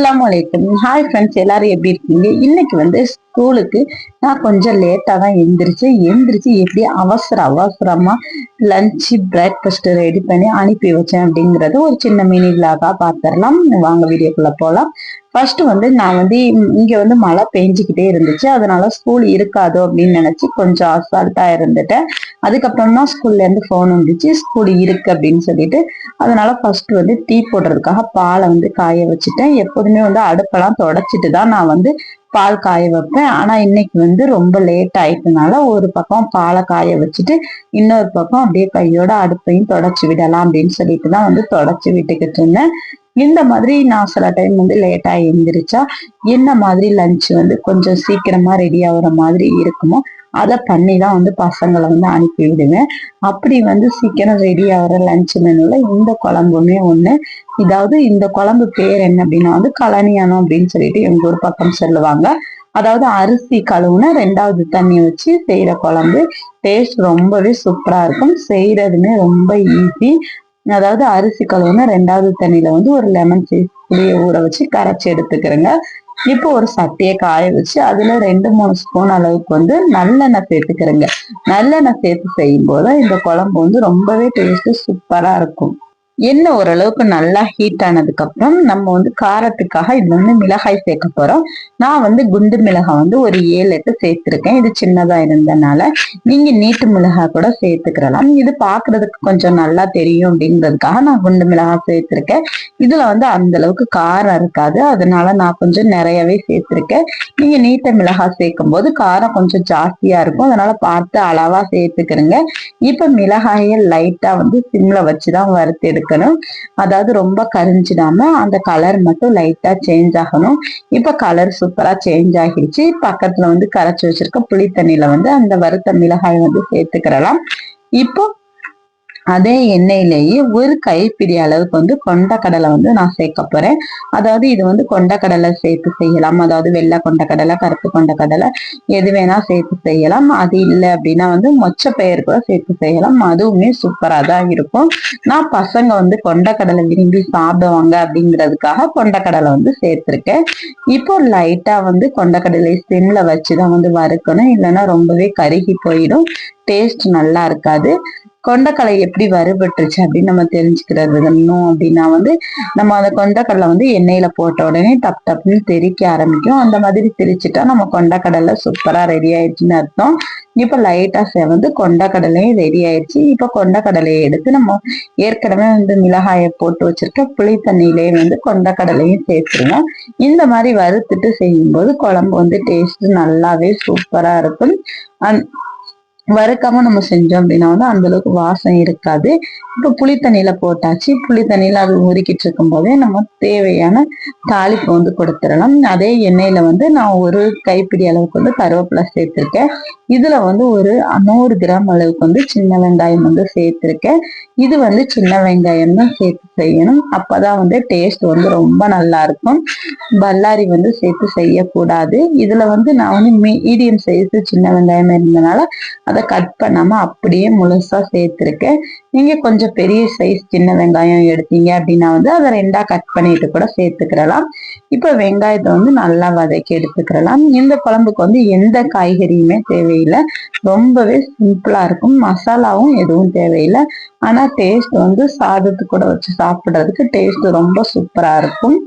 அஸ்லாம் வலைக்கம் hi friends எல்லாரும் எப்படி இருக்கீங்க? இன்னைக்கு வந்து ஸ்கூலுக்கு நான் கொஞ்சம் லேட்டாக தான் எழுந்திரிச்சேன் எழுந்திரிச்சு எப்படி அவசர அவசரமாக லஞ்சு பிரேக்ஃபாஸ்ட்டு ரெடி பண்ணி அனுப்பி வச்சேன் அப்படிங்கறது ஒரு சின்ன மினி விலாகா பார்த்துடலாம் வாங்க வீடியோக்குள்ளே போகலாம் ஃபர்ஸ்ட் வந்து நான் வந்து இங்க வந்து மழை பெஞ்சிக்கிட்டே இருந்துச்சு. அதனால ஸ்கூல் இருக்காதோ அப்படின்னு நினைச்சு கொஞ்சம் அசால்ட்டா இருந்துட்டேன். அதுக்கப்புறம் தான் ஸ்கூல்ல இருந்து ஃபோன் வந்துச்சு. ஸ்கூல் இருக்கு அப்படின்னு சொல்லிட்டு அதனால ஃபர்ஸ்ட் வந்து டீ போடுறதுக்காக பாலை வந்து காய வச்சுட்டேன். எப்போதுமே வந்து அடுப்பெல்லாம் தொடச்சிட்டு தான் நான் வந்து பால் காய வைப்பேன். ஆனால் இன்னைக்கு வந்து ரொம்ப லேட் ஆயிட்டனால ஒரு பக்கம் பாலை காய வச்சுட்டு இன்னொரு பக்கம் அப்படியே கையோட அடுப்பையும் தொடச்சி விடலாம் அப்படின்னு சொல்லிட்டு தான் வந்து தொடச்சி விட்டுக்கிட்டு இருந்தேன். இந்த மாதிரி நான் சில டைம் வந்து லேட்டா எழுந்திரிச்சா என்ன மாதிரி லஞ்ச் வந்து கொஞ்சம் சீக்கிரமா ரெடி ஆகுற மாதிரி இருக்குமோ அதை பண்ணி தான் வந்து பசங்களை வந்து அனுப்பி விடுவேன் அப்படி வந்து சீக்கிரம் ரெடி ஆகிற லஞ்ச் மெனுல இந்த குழம்புமே ஒண்ணு. இதாவது இந்த குழம்பு பேர் என்ன அப்படின்னா வந்து கலனியானம் அப்படின்னு சொல்லிட்டு எங்க ஊர் பக்கம் சொல்லுவாங்க. அதாவது அரிசி கழுவுன ரெண்டாவது தண்ணி வச்சு செய்யற குழம்பு. டேஸ்ட் ரொம்பவே சூப்பரா இருக்கும். செய்யறதுமே ரொம்ப ஈஸி அதாவது அரிசி கழுவுன ரெண்டாவது தண்ணியில வந்து ஒரு லெமன் சீஸ் ஊற வச்சு கரைச்சி எடுத்துக்கிறேங்க. இப்போ ஒரு சட்டியை காய வச்சு அதுல ரெண்டு மூணு ஸ்பூன் அளவுக்கு வந்து நல்லெண்ணெய் சேர்த்துக்கிறேங்க. நல்லெண்ணெய் சேர்த்து செய்யும் போது இந்த குழம்பு வந்து ரொம்பவே டேஸ்ட் சூப்பரா இருக்கும். எண்ணெய் ஓரளவுக்கு நல்லா ஹீட் ஆனதுக்கு அப்புறம் நம்ம வந்து காரத்துக்காக இதுல வந்து மிளகாய் சேர்க்க போறோம். நான் வந்து குண்டு மிளகாய் வந்து ஒரு ஏழு எட்டு சேர்த்துருக்கேன். இது சின்னதா இருந்தனால நீங்க நீட்டு மிளகாய் கூட சேர்த்துக்கிறலாம். இது பாக்குறதுக்கு கொஞ்சம் நல்லா தெரியும் அப்படிங்கிறதுக்காக நான் குண்டு மிளகாய் சேர்த்திருக்கேன். இதுல வந்து அந்த அளவுக்கு காரம் இருக்காது. அதனால நான் கொஞ்சம் நிறையவே சேர்த்திருக்கேன். நீங்க நீட்ட மிளகாய் சேர்க்கும் போது காரம் கொஞ்சம் ஜாஸ்தியா இருக்கும். அதனால பார்த்து அளவா சேர்த்துக்கிறேங்க. இப்ப மிளகாயை லைட்டா வந்து சிம்ல வச்சுதான் வறுத்து இருக்கணும் அதாவது ரொம்ப கரிஞ்சிடாம அந்த கலர் மட்டும் லைட்டா சேஞ்ச் ஆகணும். இப்ப கலர் சூப்பரா சேஞ்ச் ஆகிடுச்சு. பக்கத்துல வந்து கரைச்சி வச்சிருக்க புளி தண்ணியில வந்து அந்த வறுத்த மிளகாய் வந்து சேர்த்துக்கிறலாம். இப்போ அதே எண்ணெயிலேயே ஒரு கைப்பிடி அளவுக்கு வந்து கொண்டக்கடலை வந்து நான் சேர்க்க போறேன். அதாவது இது வந்து கொண்டக்கடலை சேர்த்து செய்யலாம். அதாவது வெள்ளை கொண்டக்கடலை கருப்பு கொண்டக்கடலை எது வேணா சேர்த்து செய்யலாம். அது இல்லை அப்படின்னா வந்து மொச்ச கூட சேர்த்து செய்யலாம். அதுவுமே சூப்பரா தான் இருக்கும். நான் பசங்க வந்து கொண்டக்கடலை விரும்பி சாப்பிடுவாங்க அப்படிங்கிறதுக்காக கொண்டக்கடலை வந்து சேர்த்துருக்கேன். இப்போ லைட்டா வந்து கொண்டக்கடலை சிம்ல வச்சுதான் வந்து வறுக்கணும். இல்லைன்னா ரொம்பவே கருகி போயிடும். டேஸ்ட் நல்லா இருக்காது. கொண்டக்கடலை எப்படி வறுபட்டுருச்சு அப்படின்னு நம்ம தெரிஞ்சுக்கிறது இன்னும் அப்படின்னா வந்து நம்ம அந்த கொண்டக்கடலை வந்து எண்ணெயில போட்ட உடனே டப் டப்னு தெரிக்க ஆரம்பிக்கும். அந்த மாதிரி திரிச்சுட்டா நம்ம கொண்டக்கடலை சூப்பரா ரெடி ஆயிடுச்சுன்னு அர்த்தம். இப்ப லைட்டா செவந்து கொண்டக்கடலையும் ரெடி ஆயிடுச்சு. இப்ப கொண்டக்கடலையை எடுத்து நம்ம ஏற்கனவே வந்து மிளகாயை போட்டு வச்சிருக்க புளி தண்ணியிலேயே வந்து கொண்டக்கடலையும் சேர்த்துருவோம். இந்த மாதிரி வறுத்துட்டு செய்யும்போது குழம்பு வந்து டேஸ்ட் நல்லாவே சூப்பரா இருக்கும். அந் வறுக்காம நம்ம செஞ்சோம் அப்படின்னா வந்து அந்த அளவுக்கு வாசம் இருக்காது. இப்போ புளி தண்ணியில போட்டாச்சு. புளி தண்ணியில அது உருக்கிட்டு இருக்கும் போதே நம்ம தேவையான தாளிப்பு வந்து கொடுத்துடலாம். அதே எண்ணெயில வந்து நான் ஒரு கைப்பிடி அளவுக்கு வந்து கருவேப்பிலை சேர்த்திருக்கேன். இதுல வந்து ஒரு நூறு கிராம் அளவுக்கு வந்து சின்ன வெங்காயம் வந்து சேர்த்திருக்கேன். இது வந்து சின்ன வெங்காயம் தான் சேர்த்து செய்யணும். அப்பதான் வந்து டேஸ்ட் வந்து ரொம்ப நல்லா இருக்கும். பல்லாரி வந்து சேர்த்து செய்யக்கூடாது. இதுல வந்து நான் வந்து மீடியம் சைஸ் சின்ன வெங்காயம் இருந்தனால அதை கட் பண்ணாம அப்படியே முழுசா சேர்த்துருக்கேன். நீங்க கொஞ்சம் பெரிய சைஸ் சின்ன வெங்காயம் எடுத்தீங்க அப்படின்னா வந்து அதை ரெண்டா கட் பண்ணிட்டு கூட சேர்த்துக்கிறலாம் இப்ப வெங்காயத்தை வந்து நல்லா வதக்கி எடுத்துக்கிறலாம் இந்த குழம்புக்கு வந்து எந்த காய்கறியுமே தேவையில்லை. ரொம்பவே சிம்பிளா இருக்கும். மசாலாவும் எதுவும் தேவையில்லை. ஆனா டேஸ்ட் வந்து சாதத்து கூட வச்சு சாப்பிடுறதுக்கு டேஸ்ட் ரொம்ப சூப்பரா இருக்கும்.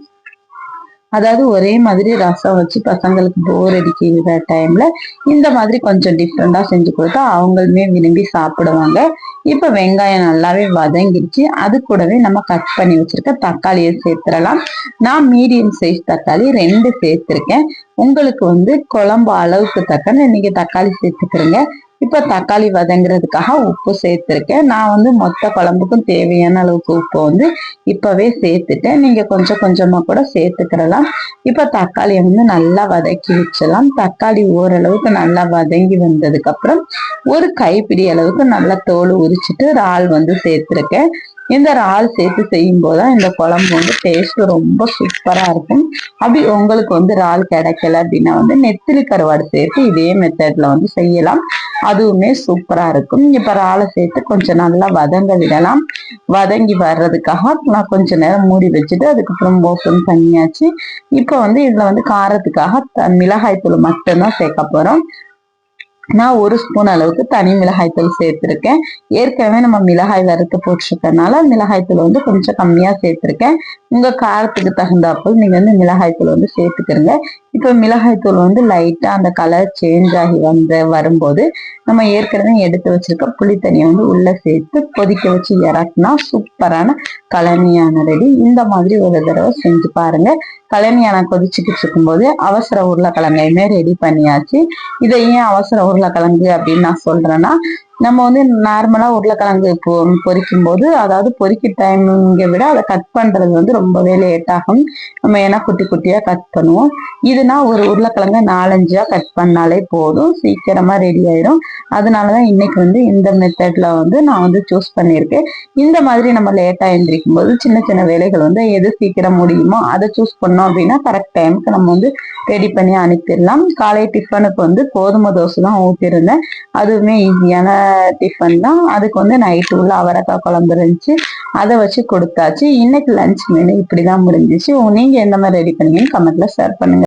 அதாவது ஒரே மாதிரி ரசம் வச்சு பசங்களுக்கு போர் அடிக்கிற டைம்ல இந்த மாதிரி கொஞ்சம் டிஃப்ரெண்டா செஞ்சு கொடுத்தா அவங்களுமே விரும்பி சாப்பிடுவாங்க. இப்போ வெங்காயம் நல்லாவே வதங்கிடுச்சு அது கூடவே நம்ம கட் பண்ணி வச்சிருக்க தக்காளியை சேர்த்துடலாம். நான் மீடியம் சைஸ் தக்காளி ரெண்டு சேர்த்துருக்கேன். உங்களுக்கு வந்து குழம்பு அளவுக்கு தக்கன்னு நீங்கள் தக்காளி சேர்த்துக்கிறீங்க. இப்ப தக்காளி வதங்குறதுக்காக உப்பு சேர்த்துருக்கேன். நான் வந்து மொத்த குழம்புக்கும் தேவையான அளவுக்கு உப்பு வந்து இப்பவே சேர்த்துட்டேன். நீங்க கொஞ்சம் கொஞ்சமா கூட சேர்த்துக்கிறலாம் இப்ப தக்காளியை வந்து நல்லா வதக்கி வச்சிடலாம். தக்காளி ஓரளவுக்கு நல்லா வதங்கி வந்ததுக்கு அப்புறம் ஒரு கைப்பிடி அளவுக்கு நல்லா தோல் உரிச்சிட்டு இறால் வந்து சேர்த்துருக்கேன். இந்த இறால் சேர்த்து செய்யும் போதுதான் இந்த குழம்பு வந்து டேஸ்ட் ரொம்ப சூப்பரா இருக்கும். அப்படி உங்களுக்கு வந்து இறால் கிடைக்கல அப்படின்னா வந்து நெத்திலி கருவாடு சேர்த்து இதே மெத்தட்ல வந்து செய்யலாம். அதுவுமே சூப்பரா இருக்கும். இப்ப இறாலை சேர்த்து கொஞ்சம் நல்லா வதங்க விடலாம். வதங்கி வர்றதுக்காக நான் கொஞ்ச நேரம் மூடி வச்சுட்டு அதுக்கப்புறம் ஓப்பன் பண்ணியாச்சு. இப்போ வந்து இதுல வந்து காரத்துக்காக த- மிளகாய் தூள் மட்டும்தான் சேர்க்க போறோம். நான் ஒரு ஸ்பூன் அளவுக்கு தனி மிளகாய் தூள் சேர்த்திருக்கேன். ஏற்கனவே நம்ம மிளகாய் வறுத்து போட்டிருக்கனால மிளகாய் தூள் வந்து கொஞ்சம் கம்மியா சேர்த்துருக்கேன். உங்க காரத்துக்கு தகுந்தாப்புல நீங்க வந்து மிளகாய் தூள் வந்து சேர்த்துக்கிறங்க இப்போ மிளகாய் தூள் வந்து லைட்டா அந்த கலர் சேஞ்ச் ஆகி வந்து வரும்போது நம்ம ஏற்கனவே எடுத்து வச்சிருக்க புளி தண்ணியை வந்து உள்ள சேர்த்து கொதிக்க வச்சு இறக்குனா சூப்பரான கலனியான ரெடி. இந்த மாதிரி ஒரு தடவை செஞ்சு பாருங்க. கலனியான கொதிச்சுக்கிட்டு இருக்கும்போது அவசர உருளைக்கிழங்கையுமே ரெடி பண்ணியாச்சு. இதை ஏன் அவசர உருளைக்கிழங்கு அப்படின்னு நான் சொல்றேன்னா நம்ம வந்து நார்மலாக உருளைக்கிழங்கு இப்போ பொரிக்கும் போது அதாவது பொறிக்க டைமிங்கை விட அதை கட் பண்ணுறது வந்து ரொம்பவே லேட் ஆகும். நம்ம ஏன்னா குட்டி குட்டியாக கட் பண்ணுவோம். இதுனா ஒரு உருளைக்கிழங்க நாலஞ்சாக கட் பண்ணாலே போதும். சீக்கிரமாக ரெடி ஆயிடும் அதனாலதான் இன்னைக்கு வந்து இந்த மெத்தடில் வந்து நான் வந்து சூஸ் பண்ணியிருக்கேன். இந்த மாதிரி நம்ம லேட்டாக எழுந்திரிக்கும் போது சின்ன சின்ன வேலைகள் வந்து எது சீக்கிரம் முடியுமோ அதை சூஸ் பண்ணோம் அப்படின்னா கரெக்ட் டைமுக்கு நம்ம வந்து ரெடி பண்ணி அனுப்பிடலாம். காலை டிஃபனுக்கு வந்து கோதுமை தோசை தான் ஊற்றிருந்தேன் அதுவுமே ஈஸியான டிஃபன் தான். அதுக்கு வந்து நைட்டு உள்ள அவரைக்காய் குழம்பு இருந்துச்சு. அதை வச்சு கொடுத்தாச்சு. இன்னைக்கு லஞ்ச் மெனு இப்படிதான் முடிஞ்சிச்சு. நீங்க எந்த மாதிரி ரெடி பண்ணீங்கன்னு கமெண்ட்ல ஷேர் பண்ணுங்க.